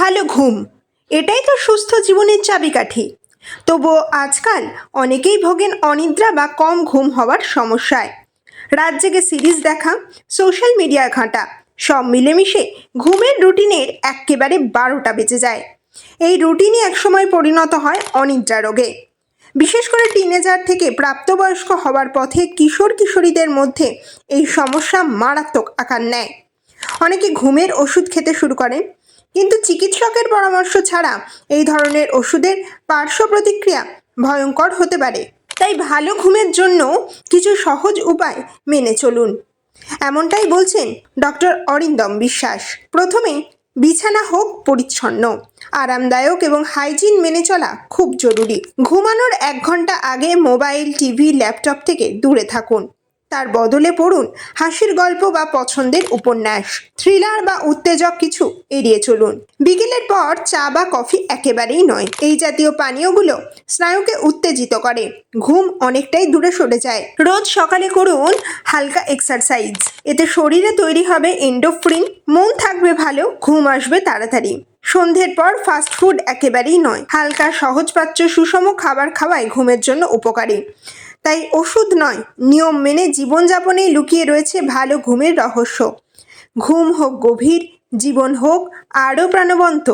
ভালো ঘুম। এটাই তো সুস্থ জীবনের চাবিকাঠি। তবুও আজকাল অনেকেই ভোগেন অনিদ্রা বা কম ঘুম হওয়ার সমস্যায়। রাত জেগে সিরিজ দেখা, সোশ্যাল মিডিয়া ঘাঁটা, সব মিলেমিশে ঘুমের রুটিনের এক্কেবারে বারোটা বেজে যায়। এই রুটিনই একসময় পরিণত হয় অনিদ্রা রোগে। বিশেষ করে টিনেজার থেকে প্রাপ্তবয়স্ক হওয়ার পথে কিশোর কিশোরীদের মধ্যে এই সমস্যা মারাত্মক আকার নেয়। অনেকে ঘুমের ওষুধ খেতে শুরু করেন কিন্তু চিকিৎসকের পরামর্শ ছাড়া এই ধরনের ওষুধের পার্শ্ব প্রতিক্রিয়া ভয়ঙ্কর হতে পারে। তাই ভালো ঘুমের জন্য কিছু সহজ উপায় মেনে চলুন। এমনটাই বলছেন ডক্টর অরিন্দম বিশ্বাস। প্রথমে, বিছানা হোক পরিচ্ছন্ন। আরামদায়ক এবং হাইজিন মেনে চলা খুব জরুরি। ঘুমানোর এক ঘণ্টা আগে মোবাইল, টিভি, ল্যাপটপ থেকে দূরে থাকুন। তার বদলে পড়ুন হাসির গল্প বা পছন্দের উপন্যাস থ্রিলার বা উত্তেজক কিছু এড়িয়ে চলুন। বিকেলের পর চা বা কফি একেবারেই নয়, এই জাতীয় পানীয়গুলো স্নায়ুকে উত্তেজিত করে, ঘুম অনেকটাই দূরে সরে যায়। রোজ সকালে করুন হালকা এক্সারসাইজ এতে শরীরে তৈরি হবে এন্ডোফ্রিন মন থাকবে ভালো, ঘুম আসবে তাড়াতাড়ি। সন্ধ্যের পর ফাস্ট ফুড একেবারেই নয়। হালকা সহজপাচ্য সুষম খাবার খাওয়াই ঘুমের জন্য উপকারী। তাই ওষুধ নয়, নিয়ম মেনে জীবনযাপনেই লুকিয়ে রয়েছে ভালো ঘুমের রহস্য। ঘুম হোক গভীর, জীবন হোক আরও প্রাণবন্ত।